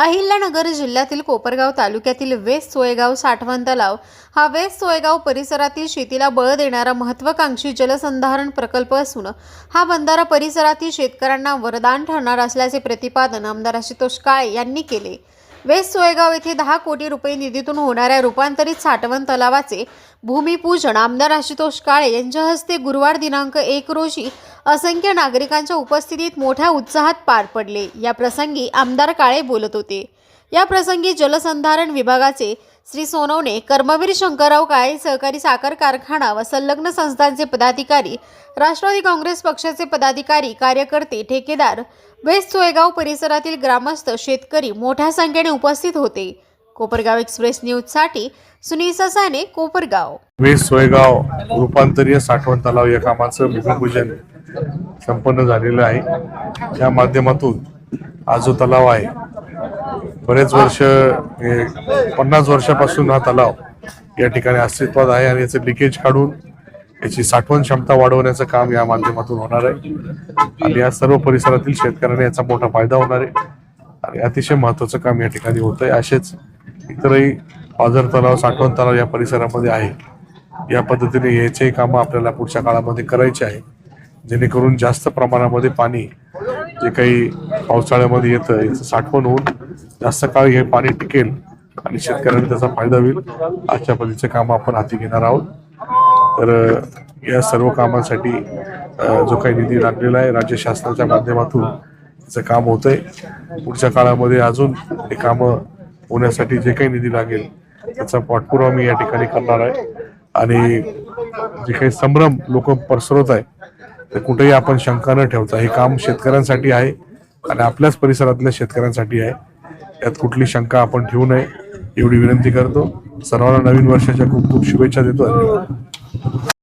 अहिल्यानगर जिल्ह्यातील कोपरगाव तालुक्यातील वेस्ट सोयगाव साठवण तलाव हा वेस्ट सोयगाव परिसरातील शेतीला बळ देणारा महत्वाकांक्षी जलसंधारण प्रकल्प असून हा बंधारा परिसरातील शेतकऱ्यांना वरदान ठरणार असल्याचे प्रतिपादन आमदार आशुतोष काळे यांनी केले. वेस्ट सोयगाव येथे दहा कोटी रुपये निधीतून होणाऱ्या रूपांतरित साठवण तलावाचे भूमिपूजन आमदार आशुतोष काळे यांच्या हस्ते गुरुवार दिनांक एक रोजी असंख्य नागरिकांच्या उपस्थितीत मोठ्या उत्साहात पार पडले. या प्रसंगी आमदार काळे बोलत होते. या प्रसंगी जलसंधारण विभागाचे श्री सोनवणे कर्मवीर शंकरराव काळे सहकारी साखर कारखाना व संलग्न संस्थांचे पदाधिकारी राष्ट्रवादी काँग्रेस पक्षाचे पदाधिकारी कार्यकर्ते ठेकेदार वेस्ट सोयगाव परिसरातील ग्रामस्थ शेतकरी मोठ्या संख्येने उपस्थित होते. कोपरगाव एक्सप्रेस न्यूजसाठी सुनील ससाने कोपरगाव. वेस्ट सोयगाव रूपांतरीय साठवण तलाव या कामाचं भूमिपूजन संपन्न झालेलं आहे. या माध्यमातून हा जो तलाव आहे बरेच वर्ष हे पन्नास वर्षापासून हा तलाव या ठिकाणी अस्तित्वात आहे आणि याचं लिकेज काढून याची साठवण क्षमता वाढवण्याचं काम या माध्यमातून होणार आहे. आणि या सर्व परिसरातील शेतकऱ्यांना याचा मोठा फायदा होणार आहे. आणि अतिशय महत्वाचं काम या ठिकाणी होत आहे असेच इतरही पाझर तलाव साठवण तलाव या परिसरामध्ये आहे. या पद्धतीने याचेही कामं आपल्याला पुढच्या काळामध्ये करायचे आहे. जेणेकरून जास्त प्रमाणामध्ये पाणी जे काही पावसाळ्यामध्ये येतं याचं साठवण होऊन जास्त काळ हे पाणी टिकेल आणि शेतकऱ्यांना त्याचा फायदा होईल. अशा पद्धतीचं काम आपण हाती घेणार आहोत. तर या सर्व कामांसाठी जो काही निधी लागलेला आहे राज्य शासनाच्या माध्यमातून त्याचं काम होतंय. पुढच्या काळामध्ये अजून हे कामं होण्यासाठी जे काही निधी लागेल त्याचा पाठपुरावा मी या ठिकाणी करणार आहे. आणि जे काही संभ्रम लोक पसरवत आहे ते कुठेही आपण शंका न ठेवता हे काम शेतकऱ्यांसाठी आहे आणि आपल्याच परिसरातल्या शेतकऱ्यांसाठी आहे. यात कुठली शंका आपण ठेवू नये एवढी विनंती करतो. सर्वांना नवीन वर्षाच्या खूप खूप शुभेच्छा देतो. धन्यवाद.